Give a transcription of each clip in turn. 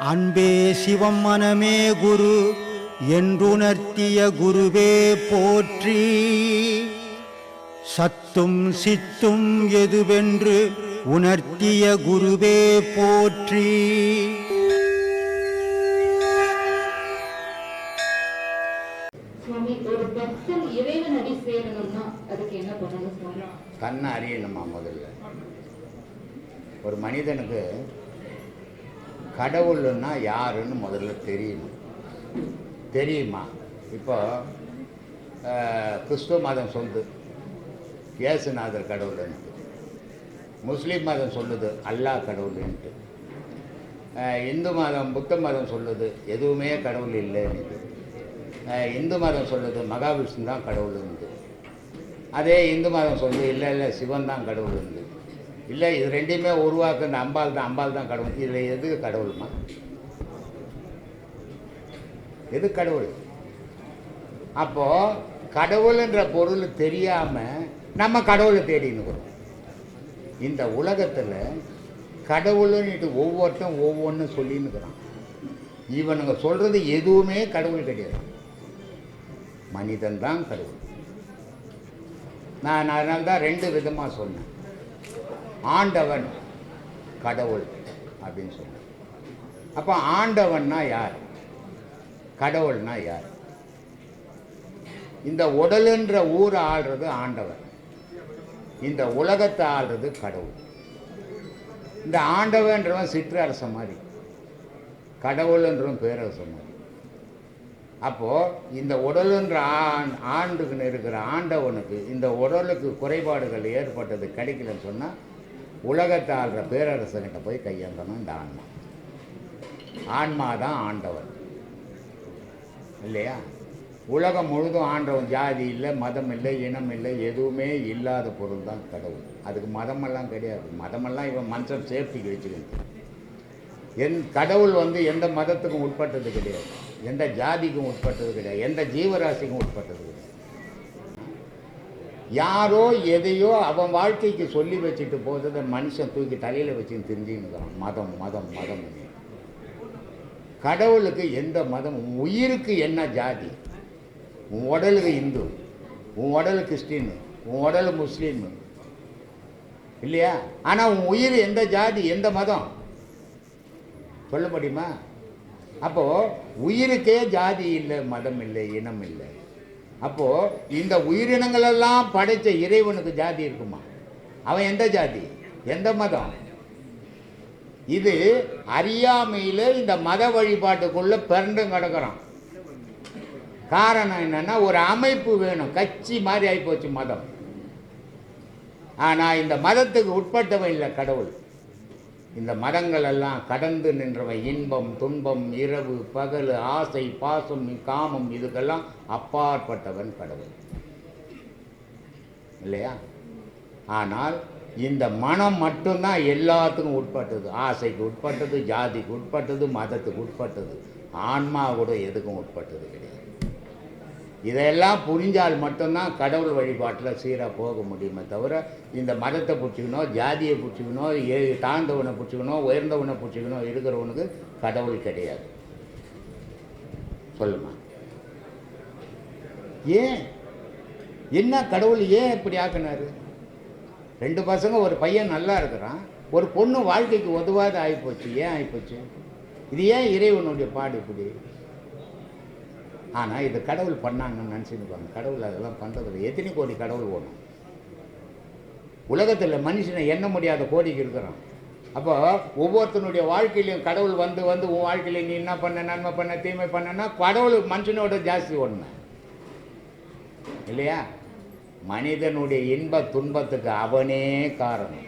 அன்பே சிவம் மனமே குரு என்றுணர்த்திய குருவே போற்றி. சத்தும் சித்தும் எதுவென்று உணர்த்திய குருவே போற்றி. தன்னை அறியணுமா முதல்ல? ஒரு மனிதனுக்கு கடவுள்னா யாருன்னு முதல்ல தெரியணும் தெரியுமா? இப்போ கிறிஸ்துவ மதம் சொல்லுது. இயேசுநாதர் கடவுள்ன்ட்டு முஸ்லீம் மதம் சொல்லுது அல்லாஹ் கடவுள்ன்ட்டு இந்து மதம் புத்த மதம் சொல்லுது எதுவுமே கடவுள் இல்லைன்னு இந்து மதம் சொல்லுது மகாவிஷ்ணு தான் கடவுள் கடவுள்ன்ட்டு அதே இந்து மதம் சொல்லுது இல்லை இல்லை சிவன் தான் கடவுள் இருந்து இல்லை இது ரெண்டையுமே உருவாக்குன அம்பாள் தான் அம்பாள் தான் கடவுள். இதில் எது கடவுளுமா? எது கடவுள்? அப்போது கடவுள்ன்ற பொருள் தெரியாமல் நம்ம கடவுளை தேடினுக்கிறோம் இந்த உலகத்தில் கடவுள்னுட்டு ஒவ்வொருத்தரும் ஒவ்வொன்றும் சொல்லின்னுக்கிறான் இவனுங்க சொல்கிறது எதுவுமே கடவுள் கிடையாது. மனிதன் தான் கடவுள். நான் அதனால தான் ரெண்டு விதமாக சொன்னேன். ஆண்டவன் கடவுள் அப்படின்னு சொன்னேன் அப்போ ஆண்டவன்னா யார்? கடவுள்னா யார்? இந்த உடலுன்ற ஊரை ஆள்றது ஆண்டவன் இந்த உலகத்தை ஆள்றது கடவுள். இந்த ஆண்டவன்றவன் சிற்றரச மாதிரி கடவுள்ன்றவன் பேரரச மாதிரி. அப்போது இந்த உடலுன்ற ஆண் ஆண்டுக்குன்னு இருக்கிற ஆண்டவனுக்கு இந்த உடலுக்கு குறைபாடுகள் ஏற்பட்டது கிடைக்கலன்னு சொன்னால் உலகத்தை ஆள்ற பேரரசன்கிட்ட போய் கையேந்தணும் இந்த ஆன்மா. ஆன்மா தான் ஆண்டவன் இல்லையா? உலகம் முழுதும் ஆண்டவன் ஜாதி இல்லை மதம் இல்லை இனம் இல்லை எதுவுமே இல்லாத பொருள் தான் கடவுள். அதுக்கு மதமெல்லாம் கிடையாது. மதமெல்லாம் இவன் மனுஷன் சேஃப்டிக்கு வச்சுக்கிட்டு. என் கடவுள் வந்து எந்த மதத்துக்கும் உட்பட்டது கிடையாது. எந்த ஜாதிக்கும் உட்பட்டது கிடையாது. எந்த ஜீவராசிக்கும் உட்பட்டது கிடையாது. யாரோ எதையோ அவன் வாழ்க்கைக்கு சொல்லி வச்சுட்டு போகிறத மனுஷன் தூக்கி தலையில் வச்சுன்னு தெரிஞ்சுக்கிறான் மதம் மதம் மதம். கடவுளுக்கு எந்த மதம் உயிருக்கு என்ன ஜாதி? உன் உடலுக்கு இந்து உன் உடலு கிறிஸ்டின் உன் உடலு முஸ்லீம். இல்லையா? ஆனால் உன் உயிர் எந்த ஜாதி எந்த மதம்? சொல்ல முடியுமா? அப்போது உயிருக்கே ஜாதி இல்லை மதம் இல்லை இனம் இல்லை. அப்போது இந்த உயிரினங்களெல்லாம் படைத்த இறைவனுக்கு ஜாதி இருக்குமா? அவன் எந்த ஜாதி? எந்த மதம்? இது அறியாமையில் இந்த மத வழிபாட்டுக்குள்ளே பிறண்டும் கிடக்கிறான். காரணம் என்னென்னா ஒரு அமைப்பு வேணும். கட்சி மாதிரி ஆகிப்போச்சு மதம். ஆனால் இந்த மதத்துக்கு உட்பட்டவன் இல்லை கடவுள். இந்த மதங்கள் எல்லாம் கடந்து நின்றவன் இன்பம் துன்பம் இரவு பகல் ஆசை பாசம் காமம் இதுக்கெல்லாம் அப்பாற்பட்டவன் கடவுள். இல்லையா? ஆனால் இந்த மனம் மட்டும்தான் எல்லாத்துக்கும் உட்பட்டது. ஆசைக்கு உட்பட்டது ஜாதிக்கு உட்பட்டது மதத்துக்கு உட்பட்டது. ஆன்மா கூட எதுக்கும் உட்பட்டது கிடையாது. இதையெல்லாம் புரிஞ்சால் மட்டும்தான் கடவுள் வழிபாட்டில் சீராக போக முடியுமே தவிர இந்த மதத்தை பிடிச்சிக்கணும் ஜாதியை பிடிச்சிக்கணும் ஏ தாழ்ந்தவனை பிடிச்சிக்கணும் உயர்ந்தவனை பிடிச்சிக்கணும் இருக்கிறவனுக்கு கடவுள் கிடையாது. சொல்லுமா? ஏன்? என்ன கடவுள் ஏன் இப்படி ஆக்குனாரு? ரெண்டு பசங்க ஒரு பையன் நல்லா இருக்கிறான் ஒரு பொண்ணு வாழ்க்கைக்கு உதவாத ஆகிப்போச்சு ஏன் ஆகிப்போச்சு இது ஏன் இறைவனுடைய பாடு இப்படி? ஆனால் இது கடவுள் பண்ணாங்கன்னு நினச்சிருப்பாங்க கடவுள் அதெல்லாம் பண்ணுறதில்ல எத்தனை கோடி கடவுள் ஓடும்? உலகத்தில் மனுஷனை எண்ண முடியாத கோடிக்கு இருக்கிறான். அப்போ ஒவ்வொருத்தனுடைய வாழ்க்கையிலையும் கடவுள் வந்து வந்து உன் வாழ்க்கையில் நீ என்ன பண்ண நன்மை பண்ண தீமை பண்ணனா கடவுள் மனுஷனோட ஜாஸ்தி ஒன்று இல்லையா? மனிதனுடைய இன்ப துன்பத்துக்கு அவனே காரணம்.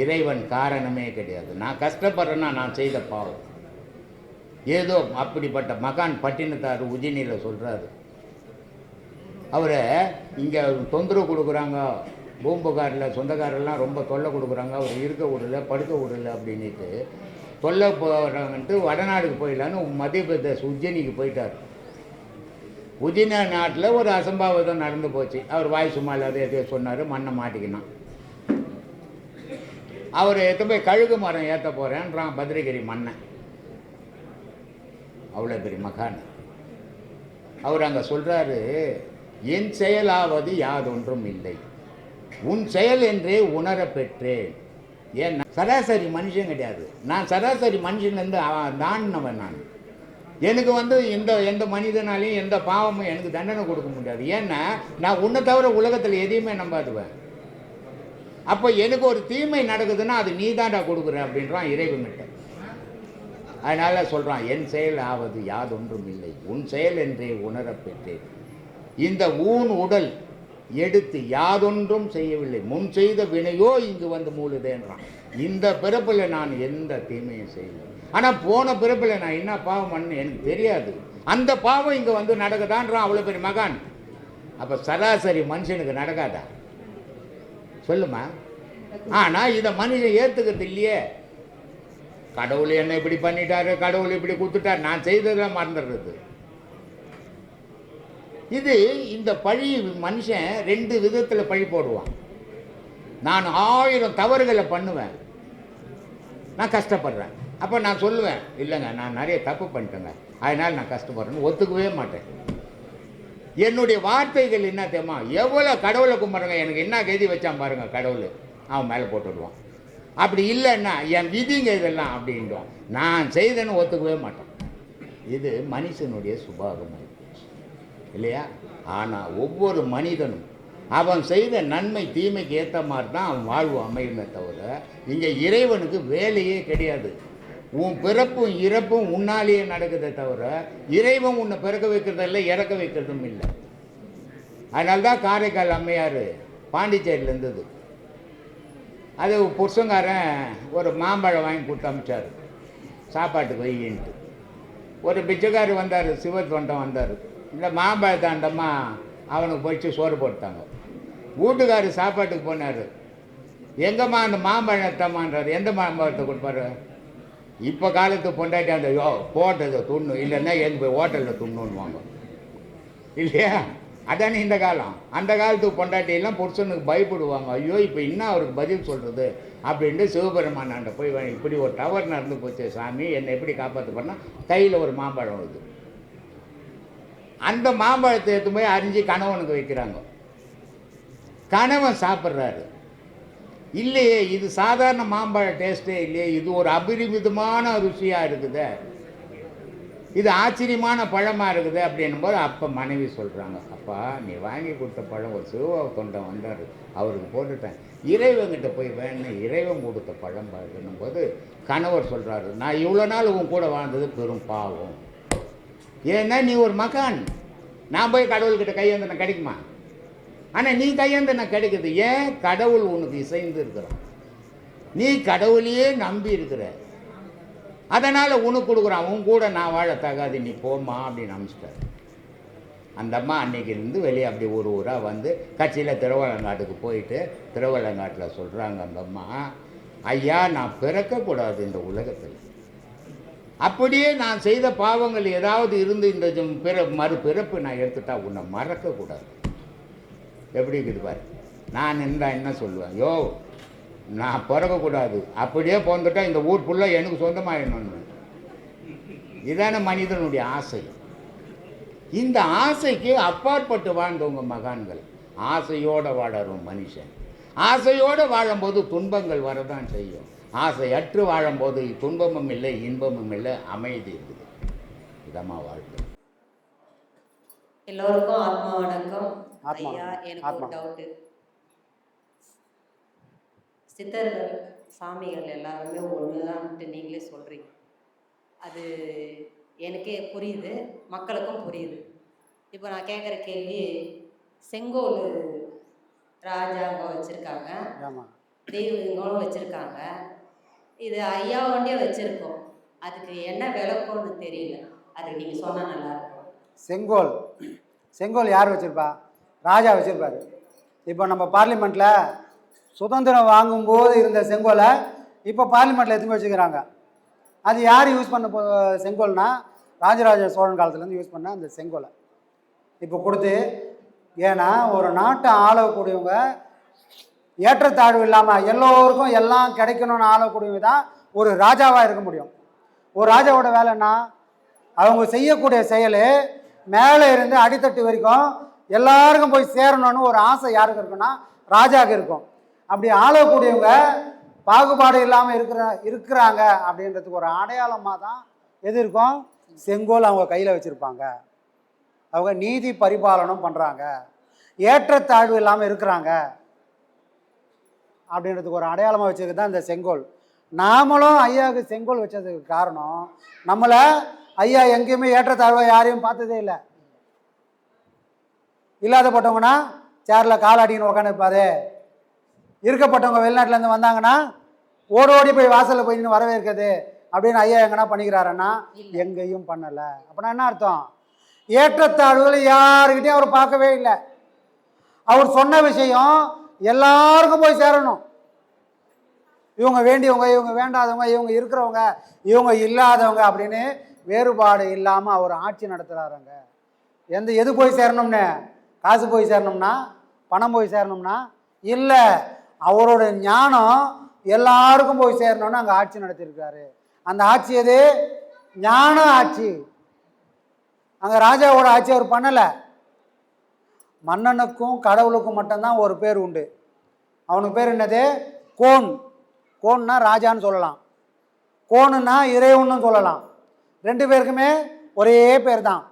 இறைவன் காரணமே கிடையாது. நான் கஷ்டப்படுறேன்னா நான் செய்த பாவம். ஏதோ அப்படிப்பட்ட மகான் பட்டினத்தார் உஜினியில் சொல்கிறாரு அவரை இங்கே தொந்தரவு கொடுக்குறாங்க. பூம்புகாரில் சொந்தக்காரெல்லாம் ரொம்ப தொல்லை கொடுக்குறாங்க. அவர் இருக்க விடல படுக்க விடல அப்படின்ட்டு தொல்லை போகிறாங்கன்ட்டு வடநாடுக்கு போயிடலான்னு மத்திய பிரதேஷ் உஜினிக்கு போயிட்டார். உஜின நாட்டில் ஒரு அசம்பாவிதம் நடந்து போச்சு. அவர் வாய் சும்மா இல்லாத எதையோ சொன்னார் மண்ணை மாட்டிக்கினான். அவர் எத்த போய் கழுகு மரம் ஏற்ற போகிறேன்றான் பத்ரகிரி மண்ணை அவ்வளோ பெரிய மகான். அவர் அங்கே சொல்கிறாரு என் செயலாவது யாதொன்றும் இல்லை. உன் செயல் என்றே உணர பெற்றேன். ஏன் சராசரி மனுஷன் கிடையாது. நான் சராசரி மனுஷன்லேருந்து தாண்டினவன் நான். எனக்கு வந்து எந்த எந்த மனிதனாலையும் எந்த பாவமும் எனக்கு தண்டனை கொடுக்க முடியாது. ஏன்னா நான் உன்னை தவிர உலகத்தில் எதையுமே நம்பாதுவேன். அப்போ எனக்கு ஒரு தீமை நடக்குதுன்னா அது நீ தாண்டா கொடுக்குற அப்படின்றான் இறைவன்கிட்ட. அதனால் சொல்கிறான் என் செயல் ஆவது யாதொன்றும் இல்லை. உன் செயல் என்றே உணரப்பெற்றேன் இந்த ஊன் உடல் எடுத்து யாதொன்றும் செய்யவில்லை. முன் செய்த வினையோ இங்கு வந்து மூழுதேன்றான் இந்த பிறப்பில் நான் எந்த தீமையும் செய்யலை. ஆனால் போன பிறப்பில் நான் என்ன பாவம் பண்ணேன் எனக்கு தெரியாது. அந்த பாவம் இங்கே வந்து நடக்குதான்றான் அவ்வளோ பெரிய மகான். அப்போ சராசரி மனுஷனுக்கு நடக்காதா? சொல்லுமா? ஆனால் இதை மனுஷன் ஏற்றுக்கிறது இல்லையே. கடவுள் என்ன இப்படி பண்ணிட்டாரு கடவுள் இப்படி கொடுத்துட்டார். நான் செய்ததை மறந்துடுறது. இது இந்த பழி மனுஷன் ரெண்டு விதத்தில் பழி போடுவான். நான் ஆயிரம் தவறுகளை பண்ணுவேன். நான் கஷ்டப்படுறேன். அப்போ நான் சொல்லுவேன் இல்லைங்க நான் நிறைய தப்பு பண்ணிட்டேங்க. அதனால் நான் கஷ்டப்படுறேன்னு ஒத்துக்கவே மாட்டேன். என்னுடைய வார்த்தைகள் என்ன தெரியுமா? எவ்வளோ கடவுளை கும்பிட்றங்க எனக்கு என்ன கெதி வச்சான் பாருங்கள் கடவுள். அவன் மேலே போட்டுடுவான். அப்படி இல்லைன்னா என் விதிங்க இதெல்லாம் அப்படின்றோம். நான் செய்தேன்னு ஒத்துக்கவே மாட்டேன் இது மனுஷனுடைய சுபாவம் இல்லையா? ஆனால் ஒவ்வொரு மனிதனும் அவன் செய்த நன்மை தீமைக்கு ஏற்ற மாதிரி தான் அவன் வாழ்வு அமையுமே தவிர இங்கே இறைவனுக்கு வேலையே கிடையாது. உன் பிறப்பும் இறப்பும் உன்னாலேயே நடக்குதே தவிர இறைவன் உன்னை பிறக்க வைக்கிறதில்ல இறக்க வைக்கிறதும் இல்லை. அதனால்தான் காரைக்கால் அம்மையார் பாண்டிச்சேரியில் இருந்தது. அது புருஷங்காரன் ஒரு மாம்பழம் வாங்கி கொடுத்து அமிச்சார். சாப்பாட்டுக்கு வையின்ட்டு. ஒரு பிச்சைக்காரர் வந்தார் சிவத்தொண்டம் வந்தார். இந்த மாம்பழத்தை அந்தம்மா அவனுக்கு போயிட்டு சோறு போட்டாங்க. வீட்டுக்கார் சாப்பாட்டுக்கு போனார். எங்கம்மா அந்த மாம்பழத்தம்மான்றார் எந்த மாம்பழத்தை கொடுப்பாரு? இப்போ காலத்து பொண்டாட்டி அந்த யோ போட்டதை துண்ணு இல்லைன்னா எங்கே போய் ஹோட்டலில் துண்ணுன்னுவாங்க. இல்லையா? அதானே இந்த காலம்? அந்த காலத்து பொண்டாட்டியெல்லாம் புருஷனுக்கு பயப்படுவாங்க. ஐயோ இப்போ என்ன அவருக்கு பதில் சொல்கிறது அப்படின்ட்டு சிவபெருமானாண்ட போய் இப்படி ஒரு டவர் நடந்து போச்சு சாமி. என்னை எப்படி காப்பாற்று பண்ணால் கையில் ஒரு மாம்பழம் வருது. அந்த மாம்பழத்தை எடுத்து போய் அரிஞ்சு கணவனுக்கு வைக்கிறாங்க. கணவன் சாப்பிட்றாரு. இல்லையே இது சாதாரண மாம்பழ டேஸ்ட்டே இல்லையே. இது ஒரு அபரிமிதமான ருசியாக இருக்குதே. இது ஆச்சரியமான பழமாக இருக்குது அப்படின்னும் போது அப்போ மனைவி சொல்கிறாங்க அப்பா நீ வாங்கி கொடுத்த பழம் ஒரு சிவ தொண்டன் வந்தார். அவருக்கு போட்டுட்டேன். இறைவங்கிட்ட போய் வேணும் இறைவன் கொடுத்த பழம் பார்க்கணும் போது கணவர் சொல்கிறாரு நான் இவ்வளோ நாள் உன் கூட வாழ்ந்தது பெரும் பாவம். ஏன்னா நீ ஒரு மகான். நான் போய் கடவுள்கிட்ட கையேந்தின கிடைக்குமா? ஆனால் நீ கையேந்தின கிடைக்குது. ஏன்? கடவுள் உனக்கு இசைந்து இருக்கிறான் நீ கடவுளையே நம்பி இருக்கிற அதனால் உனக்கு கொடுக்குறான் உன் கூட நான் வாழ தகாது நீ போம்மா அப்படின்னு அனுப்பிச்சிட்டாரு அந்த அம்மா அன்னைக்கு இருந்து வெளியே அப்படி ஒரு ஊராக வந்து கட்சியில் திருவள்ளங்காட்டுக்கு போயிட்டு திருவள்ளங்காட்டில் சொல்கிறாங்க அந்த அம்மா ஐயா நான் பிறக்கக்கூடாது இந்த உலகத்தில். அப்படியே நான் செய்த பாவங்கள் ஏதாவது இருந்து இந்த பிற மறுபிறப்பு நான் எடுத்துட்டா உன்னை மறக்கக்கூடாது. எப்படி இருக்குது பாரு. நான் இருந்தால் என்ன சொல்லுவேன்? யோ நான் பிறக்கக்கூடாது. அப்படியே பிறந்துட்டா இந்த ஊர் ஃபுல்லாக எனக்கு சொந்தமாயிடணும்னு. இதான மனிதனுடைய ஆசை. இந்த ஆசைக்கு அப்பாற்பட்டு வாழ்ந்தவங்க மகான்கள். ஆசையோடு வாழறோம் மனுஷன். ஆசையோடு வாழும்போது துன்பங்கள் வரதான் செய்யும். ஆசையற்று வாழும்போது துன்பமும் இல்லை இன்பமும் இல்லை அமைதி இருக்குது. இதமா வாழ்க்கை. எல்லோருக்கும் ஆத்மா வணக்கம் ஆத்மா ஐயா. எனக்கு ஒரு. டவுட்டு சித்தர்கள் சாமிகள் எல்லாருமே ஒன்றுதான்ட்டு நீங்களே சொல்கிறீங்க அது எனக்கே புரியுது மக்களுக்கும் புரியுது. இப்போ நான் கேட்குற கேள்வி செங்கோல் ராஜாங்க வச்சுருக்காங்க. தெய்வங்களும் வச்சுருக்காங்க. இது ஐயா வண்டியே வச்சுருக்கோம். அதுக்கு என்ன விளக்கம்னு தெரியல. அதுக்கு நீங்கள் சொன்னால் நல்லாயிருக்கும் செங்கோல். செங்கோல் யார் வச்சுருப்பா? ராஜா வச்சுருப்பாரு. இப்போ நம்ம பார்லிமெண்ட்டில் சுதந்திரம் வாங்கும்போது இருந்த செங்கோலை இப்போ பார்லிமெண்ட்டில் எடுத்து வச்சுக்கிறாங்க? அது யார் யூஸ் பண்ண போ செங்கோல்னா ராஜராஜ சோழன் காலத்துலேருந்து யூஸ் பண்ண அந்த செங்கோலை. இப்போ கொடுத்து ஏன்னா ஒரு நாட்டை ஆளக்கூடியவங்க ஏற்றத்தாழ்வு இல்லாமல் எல்லோருக்கும் எல்லாம் கிடைக்கணும்னு ஆளக்கூடியவங்க தான் ஒரு ராஜாவாக இருக்க முடியும். ஒரு ராஜாவோட வேலைன்னா அவங்க செய்யக்கூடிய செயல் மேலே இருந்து அடித்தட்டு வரைக்கும் எல்லாருக்கும் போய் சேரணும்னு ஒரு ஆசை யாருக்கு இருக்குன்னா ராஜாவுக்கு இருக்கும். அப்படி ஆளக்கூடியவங்க பாகுபாடு இல்லாமல் இருக்கிற இருக்கிறாங்க அப்படின்றதுக்கு ஒரு அடையாளமாக தான் எது இருக்கும்? செங்கோல் அவங்க கையில் வச்சுருப்பாங்க. அவங்க நீதி பரிபாலனம் பண்ணுறாங்க ஏற்றத்தாழ்வு இல்லாமல் இருக்கிறாங்க. அப்படின்றதுக்கு ஒரு அடையாளமாக வச்சிருக்கு தான் இந்த செங்கோல். நாமளும் ஐயாவுக்கு செங்கோல் வச்சதுக்கு காரணம் நம்மளை ஐயா எங்கேயுமே ஏற்றத்தாழ்வை யாரையும் பார்த்ததே இல்லை. இல்லாதப்பட்டவங்கன்னா சேரில் கால் காலாடின்னு உட்காந்துருப்பாரு இருக்கப்பட்டவங்க வெளிநாட்டிலேருந்து வந்தாங்கன்னா ஓடி ஓடி போய் வாசலில் போய் நின்று வரவேற்கிறது அப்படின்னு ஐயா எங்கன்னா பண்ணிக்கிறாருன்னா எங்கேயும் பண்ணலை. அப்படின்னா என்ன அர்த்தம்? ஏற்றத்தாழ்வுகளை யாருக்கிட்டையும் அவர் பார்க்கவே இல்லை. அவர் சொன்ன விஷயம் எல்லாருக்கும் போய் சேரணும். இவங்க வேண்டியவங்க இவங்க வேண்டாதவங்க இவங்க இருக்கிறவங்க இவங்க இல்லாதவங்க அப்படின்னு வேறுபாடு இல்லாமல் அவர் ஆட்சி நடத்துகிறாருங்க எந்த எது போய் சேரணும்னு? காசு போய் சேரணும்னா பணம் போய் சேரணும்னா? இல்லை. அவரோட ஞானம் எல்லாருக்கும் போய் சேரணும்னு அங்கே ஆட்சி நடத்தியிருக்காரு. அந்த ஆட்சி எது? ஞான ஆட்சி. அங்கே ராஜாவோட ஆட்சி அவர் பண்ணலை. மன்னனுக்கும் கடவுளுக்கும் மட்டும்தான் ஒரு பேர் உண்டு. அவனுக்கு பேர் என்னது? கோன். கோன்னா ராஜான்னு சொல்லலாம். கோணுன்னா இறைவன்னு சொல்லலாம். ரெண்டு பேருக்குமே ஒரே பேர் தான்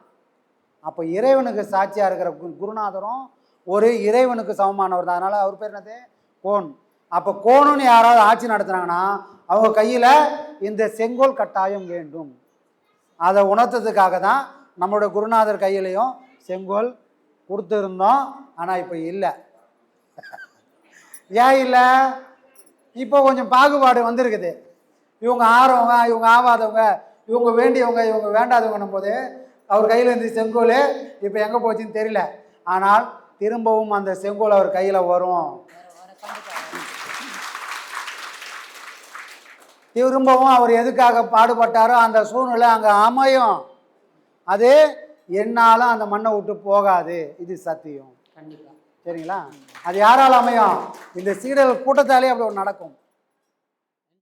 அப்போ இறைவனுக்கு சாட்சியாக இருக்கிற குருநாதரும் ஒரு இறைவனுக்கு சமமானவர் தான். அதனால் அவர் பேர் என்னது? கோன். அப்போ கோணுன்னு யாராவது ஆட்சி நடத்துனாங்கன்னா அவங்க கையில் இந்த செங்கோல் கட்டாயம் வேண்டும். அதை உணர்த்ததுக்காக தான் நம்மளோட குருநாதர் கையிலையும் செங்கோல் கொடுத்துருந்தோம். ஆனால் இப்போ இல்லை. ஏன் இல்லை? இப்போ கொஞ்சம் பாகுபாடு வந்திருக்குது. இவங்க ஆறவங்க இவங்க ஆவாதவங்க இவங்க வேண்டியவங்க இவங்க வேண்டாதவங்கன்னும் போது அவர் கையில் இருந்து செங்கோல் இப்போ எங்கே போச்சுன்னு தெரியல. ஆனால் திரும்பவும் அந்த செங்கோல் அவர் கையில் வரும். திரும்பவும் அவர் எதுக்காக பாடுபட்டாரோ அந்த சூழ்நிலை அங்கே அமையும். அது என்னாலும் அந்த மண்ணை விட்டு போகாது. இது சத்தியம். கண்டிப்பாக சரிங்களா? அது யாரால் அமையும்? இந்த சீடல் கூட்டத்தாலே அப்படி ஒன்று நடக்கும்.